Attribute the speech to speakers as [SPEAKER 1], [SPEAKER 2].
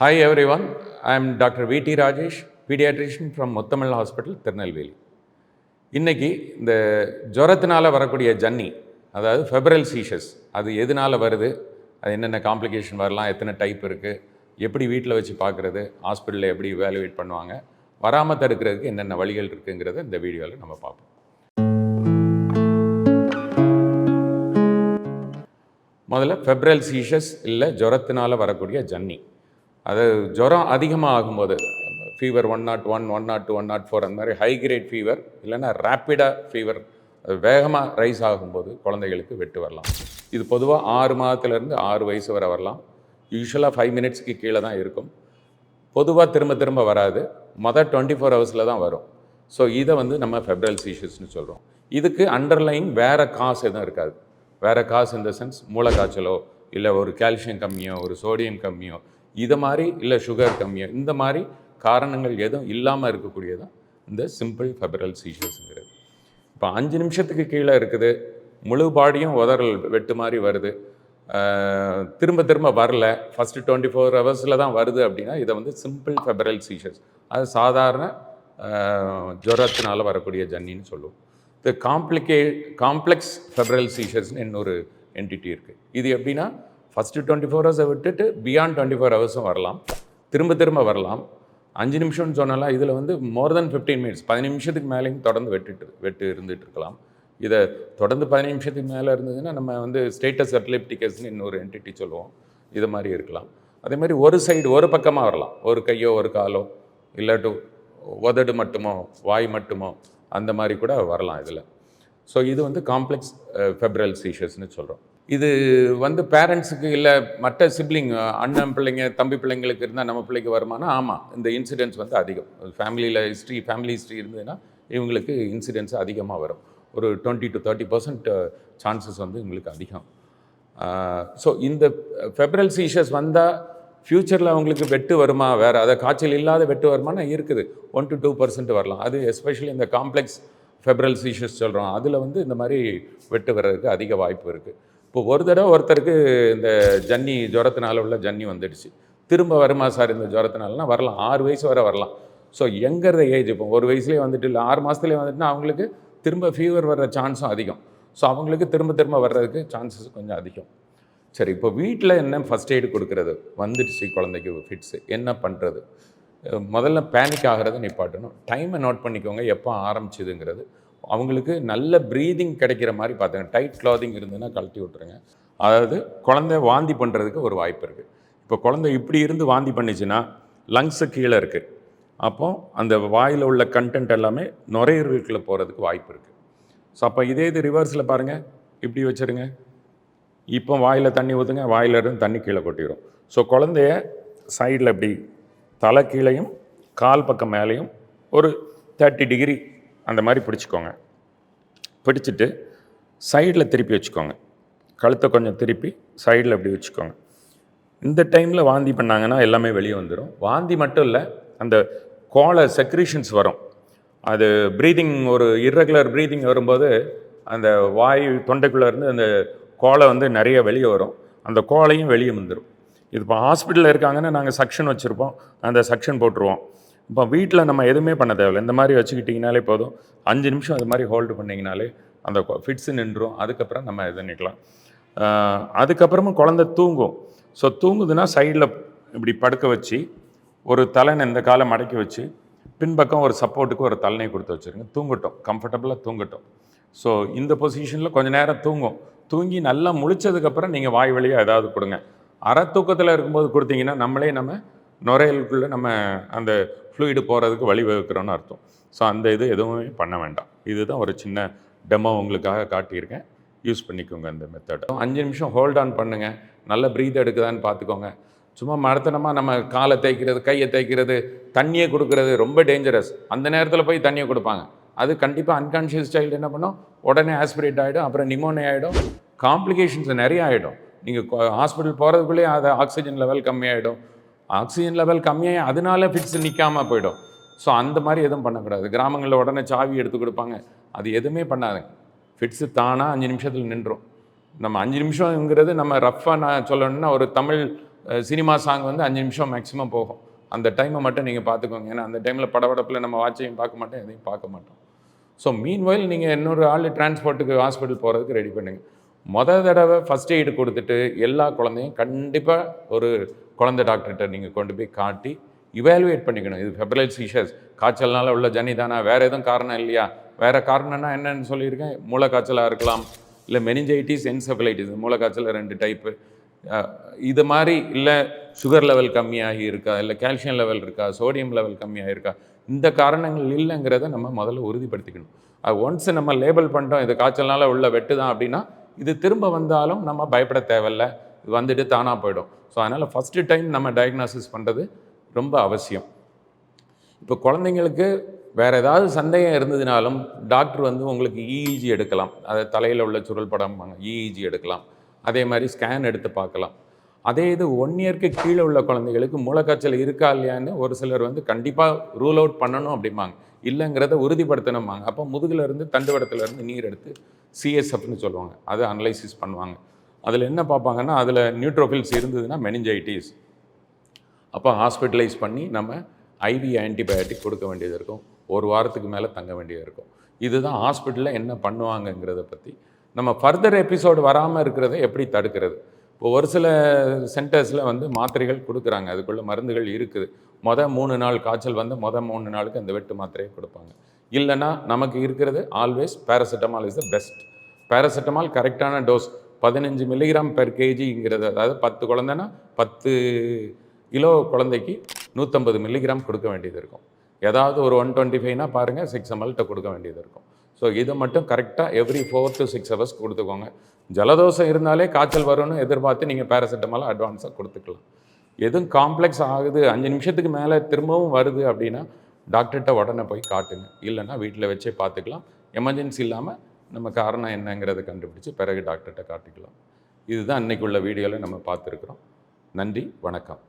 [SPEAKER 1] Hi everyone I am doctor V T Rajesh paediatrician from Muthamizh hospital Tirunelveli இன்றைக்கி இந்த ஜுரத்தினால் வரக்கூடிய ஜன்னி அதாவது ஃபெபரல் சீஷஸ் அது எதனால் வருது? அது என்னென்ன காம்ப்ளிகேஷன் வரலாம்? எத்தனை டைப் இருக்குது எப்படி வீட்டில் வச்சு பார்க்குறது ஹாஸ்பிட்டலில் எப்படி வேலுவேட் பண்ணுவாங்க? வராமல் தடுக்கிறதுக்கு என்னென்ன வழிகள் இருக்குங்கிறத இந்த வீடியோவில் நம்ம பார்ப்போம். முதல்ல ஃபெப்ரல் சீஷஸ் இல்லை ஜுரத்தினால் வரக்கூடிய ஜன்னி. அது ஜுரம் அதிகமாக ஆகும்போது fever one nought one one nought two one nought four அந்த மாதிரி ஹை கிரேட் ஃபீவர் இல்லைன்னா ரேப்பிடாக ஃபீவர் வேகமாக ரைஸ் ஆகும்போது குழந்தைகளுக்கு வெட்டு வரலாம். இது பொதுவாக ஆறு மாதத்துலேருந்து ஆறு வயசு வரை வரலாம். யூஸ்வலாக ஃபைவ் மினிட்ஸ்க்கு கீழே தான் இருக்கும். பொதுவாக திரும்ப திரும்ப வராது. மொதல் டுவெண்ட்டி ஃபோர் ஹவர்ஸில் தான் வரும். ஸோ இதை வந்து நம்ம ஃபெப்ரல் சீஷஸ்னு சொல்கிறோம் இதுக்கு அண்டர்லைன் வேறு காசு எதுவும் இருக்காது. வேறு காசு இந்த சென்ஸ் மூளைக்காய்ச்சலோ இல்லை ஒரு கால்சியம் கம்மியோ ஒரு சோடியம் கம்மியோ இதை மாதிரி இல்லை சுகர் கம்மியோ இந்த மாதிரி காரணங்கள் எதுவும் இல்லாமல் இருக்கக்கூடியதான் இந்த சிம்பிள் ஃபெபரல் சீஷஸ்ங்கிறது இப்போ அஞ்சு நிமிஷத்துக்கு கீழே இருக்குது முழு பாடியும் உதறல் வெட்டு மாதிரி வருது. திரும்ப திரும்ப வரல. ஃபஸ்ட்டு டுவெண்ட்டி ஃபோர் ஹவர்ஸில் தான் வருது அப்படின்னா இதை வந்து சிம்பிள் ஃபெபரல் சீஷர்ஸ் அது சாதாரண ஜுரத்தினால் வரக்கூடிய ஜன்னின்னு சொல்லுவோம். இது காம்ப்ளிகே காம்ப்ளெக்ஸ் ஃபெபரல் சீஷர்ஸ்னு இன்னொரு என்டிட்டி இருக்குது இது எப்படின்னா ஃபஸ்ட்டு டுவெண்ட்டி ஃபோர் ஹவர்ஸை விட்டுட்டு பியாண்ட் டுவெண்ட்டி ஃபோர் ஹவர்ஸும் வரலாம். திரும்ப திரும்ப வரலாம். அஞ்சு நிமிஷம்னு சொன்னாலாம் இதில் வந்து மோர் தென் ஃபிஃப்டீன் மினிட்ஸ் பதினஞ்சு நிமிஷத்துக்கு மேலேயும் தொடர்ந்து வெட்டுட்டு வெட்டு இருந்துட்டு இருக்கலாம். இதை தொடர்ந்து பதினஞ்சு நிமிஷத்துக்கு மேலே இருந்ததுன்னா நம்ம வந்து ஸ்டேட்டஸ் அட்லெப்டிகஸ்னு இன்னொரு என்டிட்டி சொல்லுவோம். இது மாதிரி இருக்கலாம். அதே மாதிரி ஒரு சைடு ஒரு பக்கமாக வரலாம். ஒரு கையோ ஒரு காலோ இல்லாட்டு உதடு மட்டுமோ வாய் மட்டுமோ அந்த மாதிரி கூட வரலாம் இதில். ஸோ இது வந்து காம்ப்ளெக்ஸ் ஃபெப்ரல் சீஷஸ்ன்னு சொல்கிறோம் இது வந்து பேரண்ட்ஸுக்கு இல்லை மற்ற சிப்ளிங் அண்ணன் பிள்ளைங்க தம்பி பிள்ளைங்களுக்கு இருந்தால் நம்ம பிள்ளைக்கு வருமானா? ஆமாம் இந்த இன்சிடென்ட்ஸ் வந்து அதிகம். ஃபேமிலியில் ஹிஸ்ட்ரி ஃபேமிலி ஹிஸ்ட்ரி இருந்ததுன்னா இவங்களுக்கு இன்சிடென்ட்ஸ் அதிகமாக வரும். ஒரு twenty to thirty percent chances வந்து இவங்களுக்கு அதிகம். ஸோ இந்த ஃபெப்ரல் சீஷஸ் வந்தால் ஃப்யூச்சரில் அவங்களுக்கு வெட்டு வருமா? வேறு அதை காய்ச்சல் இல்லாத வெட்டு வருமானா? இருக்குது. ஒன் டு டூ பர்சன்ட் வரலாம். அது எஸ்பெஷலி இந்த காம்ப்ளெக்ஸ் ஃபெப்ரல் சீஷஸ் சொல்கிறோம் அதில் வந்து இந்த மாதிரி வெட்டு வர்றதுக்கு அதிக வாய்ப்பு இருக்குது இப்போ ஒரு தடவை ஒருத்தருக்கு இந்த ஜன்னி ஜுரத்தினால உள்ள ஜன்னி வந்துடுச்சு. திரும்ப வருமா சார் இந்த ஜுரத்தினாலனா வரலாம். ஆறு வயசு வரை வரலாம். ஸோ எங்கிறத ஏஜ் இப்போ ஒரு வயசுலேயே வந்துட்டு இல்லை ஆறு மாதத்துலேயே வந்துட்டுனா அவங்களுக்கு திரும்ப ஃபீவர் வர்ற சான்ஸும் அதிகம். ஸோ அவங்களுக்கு திரும்ப திரும்ப வர்றதுக்கு சான்சஸ் கொஞ்சம் அதிகம். சரி இப்போ வீட்டில் என்ன ஃபஸ்ட் எய்டு கொடுக்கறது? வந்துடுச்சு குழந்தைக்கு ஃபிட்ஸு என்ன பண்ணுறது முதல்ல பேனிக் ஆகிறத நிப்பாட்டணும். டைமை நோட் பண்ணிக்கோங்க எப்போ ஆரம்பிச்சுதுங்கிறது. அவங்களுக்கு நல்ல ப்ரீதிங் கிடைக்கிற மாதிரி பார்த்துங்க டைட் கிளாதிங் இருந்ததுன்னா கழட்டி விட்ருங்க அதாவது குழந்தை வாந்தி பண்ணுறதுக்கு ஒரு வாய்ப்பு இருக்குது இப்போ குழந்தை இப்படி இருந்து வாந்தி பண்ணிச்சுன்னா லங்ஸு கீழே இருக்குது அப்போ அந்த வாயில் உள்ள கண்டென்ட் எல்லாமே நுரையீரலுக்குள்ளே போகிறதுக்கு வாய்ப்பு இருக்குது ஸோ அப்போ இதே இது ரிவர்ஸில் பாருங்கள் இப்படி வச்சுருங்க. இப்போ வாயில் தண்ணி ஊற்றுங்க வாயில் இருந்து தண்ணி கீழே கொட்டிடும் ஸோ குழந்தைய சைடில் இப்படி தலை கீழையும் கால் பக்கம் மேலேயும் ஒரு தேர்ட்டி டிகிரி அந்த மாதிரி பிடிச்சிக்கோங்க. பிடிச்சிட்டு சைடில் திருப்பி வச்சுக்கோங்க. கழுத்தை கொஞ்சம் திருப்பி சைடில் அப்படி வச்சுக்கோங்க. இந்த டைமில் வாந்தி பண்ணாங்கன்னா எல்லாமே வெளியே வந்துடும் வாந்தி மட்டும் இல்லை அந்த கோலை செக்ரீஷன்ஸ் வரும். அது ப்ரீதிங் ஒரு இர்ரெகுலர் ப்ரீதிங் வரும்போது அந்த வாய் தொண்டைக்குள்ளே இருந்து அந்த கோலை வந்து நிறைய வெளியே வரும். அந்த கோலையும் வெளியே வந்துடும் இது இப்போ ஹாஸ்பிட்டலில் இருக்காங்கன்னா நாங்கள் சக்ஷன் வச்சுருப்போம். அந்த சக்ஷன் போட்டுருவோம். இப்போ வீட்டில் நம்ம எதுவுமே பண்ண தேவையில்லை. இந்த மாதிரி வச்சுக்கிட்டிங்கனாலே போதும். அஞ்சு நிமிஷம் அது மாதிரி ஹோல்டு பண்ணிங்கனாலே அந்த ஃபிட்ஸு நின்றும். அதுக்கப்புறம் நம்ம இது நிற்கலாம் அதுக்கப்புறமும் குழந்தை தூங்கும். ஸோ தூங்குதுன்னா சைடில் இப்படி படுக்க வச்சு ஒரு தலைனை இந்த காலை மடக்கி வச்சு பின்பக்கம் ஒரு சப்போர்ட்டுக்கு ஒரு தலைனை கொடுத்து வச்சுருங்க. தூங்கட்டும். கம்ஃபர்டபுளாக தூங்கட்டும். ஸோ இந்த பொசிஷனில் கொஞ்சம் நேரம் தூங்கும். தூங்கி நல்லா முழிச்சதுக்கப்புறம் நீங்கள் வாய் வழியாக ஏதாவது கொடுங்க. அரை தூக்கத்தில் இருக்கும்போது கொடுத்தீங்கன்னா நம்மளே நம்ம நுரையலுக்குள்ளே நம்ம அந்த ஃப்ளூயிடு போகிறதுக்கு வழி வகுக்கிறோன்னு அர்த்தம். ஸோ அந்த இது எதுவுமே பண்ண வேண்டாம். இதுதான் ஒரு சின்ன டெமோ உங்களுக்காக காட்டியிருக்கேன். யூஸ் பண்ணிக்கோங்க இந்த மெத்தட் அஞ்சு நிமிஷம் ஹோல்ட் ஆன் பண்ணுங்கள் நல்ல ப்ரீத் எடுக்குதான்னு பார்த்துக்கோங்க. சும்மா மரத்தனமாக நம்ம காலை தேய்க்கிறது கையை தேய்க்கிறது தண்ணியை கொடுக்கறது ரொம்ப டேஞ்சரஸ் அந்த நேரத்தில் போய் தண்ணியை கொடுப்பாங்க. அது கண்டிப்பாக அன்கான்ஷியஸ் சைல்டு என்ன பண்ணும்? உடனே ஆஸ்பிரேட் ஆகிடும் அப்புறம் நிமோனி ஆகிடும் காம்ப்ளிகேஷன்ஸ் நிறைய ஆகிடும் நீங்கள் ஹாஸ்பிட்டல் போகிறதுக்குள்ளேயே அது ஆக்சிஜன் லெவல் கம்மியாகிடும் ஆக்சிஜன் லெவல் கம்மியாகி அதனால ஃபிக்ஸ் நிற்காமல் போயிடும். ஸோ அந்த மாதிரி எதுவும் பண்ணக்கூடாது. கிராமங்களில் உடனே சாவி எடுத்து கொடுப்பாங்க. அது எதுவுமே பண்ணாதுங்க ஃபிட்ஸு தானாக அஞ்சு நிமிஷத்தில் நின்றும் நம்ம அஞ்சு நிமிஷம்ங்கிறது நம்ம ரஃப்பாக நான் சொல்லணும்னா ஒரு தமிழ் சினிமா சாங் வந்து அஞ்சு நிமிஷம் மேக்ஸிமம் போகும். அந்த டைமை மட்டும் நீங்கள் பார்த்துக்கோங்க. ஏன்னா அந்த டைமில் படபடப்பில் நம்ம வாட்சையும் பார்க்க மாட்டோம் எதையும் பார்க்க மாட்டோம். ஸோ மீன் வயல் நீங்கள் இன்னொரு ஆள் டிரான்ஸ்போர்ட்டுக்கு ஹாஸ்பிட்டல் போகிறதுக்கு ரெடி பண்ணுங்கள் மொதல் தடவை ஃபஸ்ட் எய்டு கொடுத்துட்டு எல்லா குழந்தையும் கண்டிப்பாக ஒரு குழந்தை டாக்டர்கிட்ட நீங்கள் கொண்டு போய் காட்டி இவாலுவேட் பண்ணிக்கணும். இது ஃபெப்ரல் சீஷஸ் காய்ச்சல்னால உள்ள ஜனி தானா? வேறு எதுவும் காரணம் இல்லையா? வேறு காரணம்னா என்னன்னு சொல்லியிருக்கேன். மூளை காய்ச்சலாக இருக்கலாம். இல்லை மெனிஞ்சைட்டிஸ் என்செஃபலைட்டிஸ் மூளை காய்ச்சல் ரெண்டு டைப்பு இது மாதிரி இல்லை சுகர் லெவல் கம்மியாகி இருக்கா? இல்லை கால்சியம் லெவல் இருக்கா? சோடியம் லெவல் கம்மியாக இருக்கா? இந்த காரணங்கள் இல்லைங்கிறத நம்ம முதல்ல உறுதிப்படுத்திக்கணும். அது ஒன்ஸ் நம்ம லேபிள் பண்ணிட்டோம் இது காய்ச்சல்னால உள்ள வெட்டு தான் அப்படின்னா இது திரும்ப வந்தாலும் நம்ம பயப்பட தேவையில்ல. இது வந்துட்டு தானாக போயிடும். ஸோ அதனால் ஃபஸ்ட்டு டைம் நம்ம டயக்னாசிஸ் பண்ணுறது ரொம்ப அவசியம். இப்போ குழந்தைங்களுக்கு வேறு ஏதாவது சந்தேகம் இருந்ததுனாலும் டாக்டர் வந்து உங்களுக்கு இஇஜி எடுக்கலாம். அதை தலையில் உள்ள சுருள் படம் இஇஜி எடுக்கலாம். அதே மாதிரி ஸ்கேன் எடுத்து பார்க்கலாம். அதே இது ஒன் இயர்க்கு கீழே உள்ள குழந்தைகளுக்கு மூளைக்காய்ச்சல் இருக்கா இல்லையான்னு ஒரு சிலர் வந்து கண்டிப்பாக ரூல் அவுட் பண்ணணும் அப்படிம்பாங்க. இல்லைங்கிறத உறுதிப்படுத்தணும்பாங்க. அப்போ முதுகுல இருந்து நீர் எடுத்து சிஎஸ்எஃப்னு சொல்லுவாங்க. அதை அனலைசிஸ் பண்ணுவாங்க. அதில் என்ன பார்ப்பாங்கன்னா அதில் நியூட்ரோஃபில்ஸ் இருந்ததுன்னா மெனிஞ்சைட்டிஸ் அப்போ ஹாஸ்பிட்டலைஸ் பண்ணி நம்ம ஐவி ஆன்டிபயோட்டிக் கொடுக்க வேண்டியது இருக்கும். ஒரு வாரத்துக்கு மேலே தங்க வேண்டியது இருக்கும். இதுதான் ஹாஸ்பிட்டலில் என்ன பண்ணுவாங்கங்கிறத பற்றி நம்ம ஃபர்தர் எபிசோடு வராமல் இருக்கிறத எப்படி தடுக்கிறது? இப்போ ஒரு சில சென்டர்ஸில் வந்து மாத்திரைகள் கொடுக்குறாங்க. அதுக்குள்ளே மருந்துகள் இருக்குது. மொதல் மூணு நாள் காய்ச்சல் வந்து மொதல் மூணு நாளுக்கு அந்த வெட்டு மாத்திரையை கொடுப்பாங்க. இல்லைன்னா நமக்கு இருக்கிறது always paracetamol is the best paracetamol கரெக்டான டோஸ் பதினஞ்சு மில்லிகிராம் பெர் கேஜிங்கிறது அதாவது பத்து குழந்தைன்னா பத்து கிலோ குழந்தைக்கு நூற்றம்பது மில்லிகிராம் கொடுக்க வேண்டியது இருக்கும். ஏதாவது ஒரு ஒன் டுவெண்ட்டி ஃபைவ்னா பாருங்கள் சிக்ஸ் எம்எல்கிட்ட கொடுக்க வேண்டியது இருக்கும். ஸோ இது மட்டும் கரெக்டாக every four to six hours கொடுத்துக்கோங்க. ஜலதோஷம் இருந்தாலே காய்ச்சல் வரும்னு எதிர்பார்த்து நீங்கள் பேராசிட்டமால் அட்வான்ஸாக கொடுத்துக்கலாம். எதுவும் காம்ப்ளெக்ஸ் ஆகுது. அஞ்சு நிமிஷத்துக்கு மேலே திரும்பவும் வருது அப்படின்னா டாக்டர்கிட்ட உடனே போய் காட்டுங்க. இல்லைன்னா வீட்டில் வச்சே பார்த்துக்கலாம் எமர்ஜென்சி இல்லாமல் நம்ம காரணம் என்னங்கிறத கண்டுபிடிச்சு பிறகு டாக்டர்கிட்ட காட்டிக்கலாம். இதுதான் இன்னைக்கு உள்ள வீடியோவில் நம்ம பார்த்துருக்குறோம். நன்றி வணக்கம்.